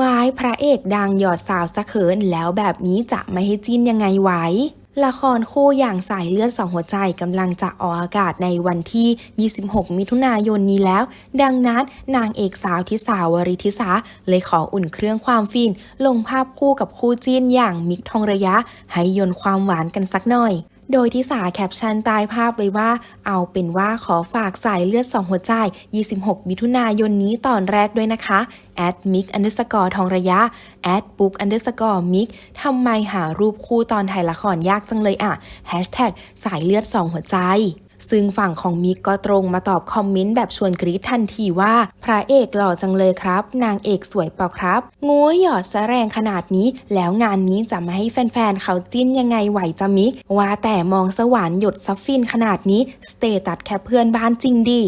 วายพระเอกดังหยอดสาวสะเขินแล้วแบบนี้จะไม่ให้จิ้นยังไงไหวละครคู่อย่างสายเลือดสองหัวใจกำลังจะออกอากาศในวันที่ 26 มิถุนายนนี้แล้ว ดังนั้นนางเอกสาวทิสาวริทิสาเลยขออุ่นเครื่องความฟิน ลงภาพคู่กับคู่จิ้นอย่างมิกทองระยะ ให้ยนต์ความหวานกันสักหน่อย โดยที่สาแคปชั่นใต้ภาพไว้ว่า เอาเป็นว่าขอฝากสายเลือดสองหัวใจ 26 มิถุนายนนี้ตอนแรกด้วยนะคะ at mic underscore ทองระยะ at book underscore mic ทำไมหารูปคู่ตอนถ่ายละครยากจังเลยอะแฮชแท็กสายเลือดสองหัวใจ ซึ่งฝั่งของมิกก็ตรงมาตอบคอมเมนต์แบบชวนกรี๊ดทันทีว่า พระเอกหล่อจังเลยครับ นางเอกสวยเปล่าครับงูหยอดแสแรงขนาดนี้ แล้วงานนี้จะมาให้แฟนๆเขาจิ้นยังไงไหวจะมิก ว่าแต่มองสวรรค์หยดซัฟฟินขนาดนี้สเตตัสแค่เพื่อนบ้านจริงดี